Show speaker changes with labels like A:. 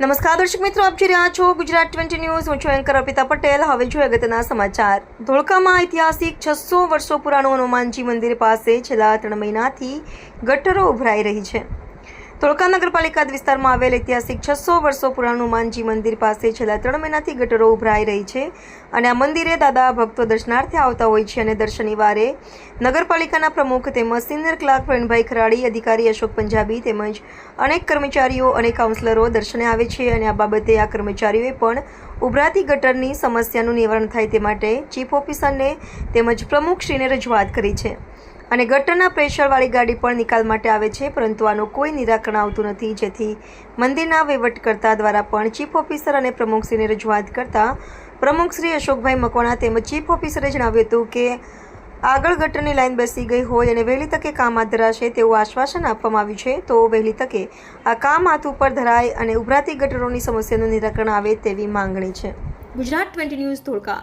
A: નમસ્કાર દર્શક મિત્રો, આપ જોઈ રહ્યા છો ગુજરાત ટ્વેન્ટી ન્યૂઝ. હું છું એન્કર અર્પિતા પટેલ. હવે જોઈએ અગત્યના સમાચાર. ધોળકામાં ઐતિહાસિક છસો વર્ષો પુરાણું હનુમાનજી મંદિર પાસે છેલ્લા ત્રણ મહિનાથી ગટરો ઉભરાઈ રહી છે. ધોળકા નગરપાલિકા વિસ્તારમાં આવેલ ઐતિહાસિક છસો વર્ષો પુરાણું માનજી મંદિર પાસે છેલ્લા ત્રણ મહિનાથી ગટરો ઉભરાઈ રહી છે અને આ મંદિરે દાદા ભક્તો દર્શનાર્થે આવતા હોય છે અને દર શનિવારે નગરપાલિકાના પ્રમુખ તેમજ સિનિયર ક્લાર્ક પ્રવીણભાઈ ખરાડી, અધિકારી અશોક પંજાબી તેમજ અનેક કર્મચારીઓ અને કાઉન્સિલરો દર્શને આવે છે અને આ બાબતે આ કર્મચારીઓએ પણ ઉભરાતી ગટરની સમસ્યાનું નિવારણ થાય તે માટે ચીફ ઓફિસરને તેમજ પ્રમુખશ્રીને રજૂઆત કરી છે. અને ગટરના પ્રેશરવાળી ગાડી પણ નિકાલ માટે આવે છે, પરંતુ આનું કોઈ નિરાકરણ આવતું નથી. જેથી મંદિરના વહીવટકર્તા દ્વારા પણ ચીફ ઓફિસર અને પ્રમુખશ્રીને રજૂઆત કરતા પ્રમુખશ્રી અશોકભાઈ મકવાણા તેમજ ચીફ ઓફિસરે જણાવ્યું હતું કે આગળ ગટરની લાઈન બેસી ગઈ હોય અને વહેલી તકે કામ હાથ ધરાશે તેવું આશ્વાસન આપવામાં આવ્યું છે, તો વહેલી તકે આ કામ હાથ ઉપર ધરાય અને ઉભરાતી ગટરોની સમસ્યાનું નિરાકરણ આવે તેવી માંગણી છે. Gujarat twenty news Dholka.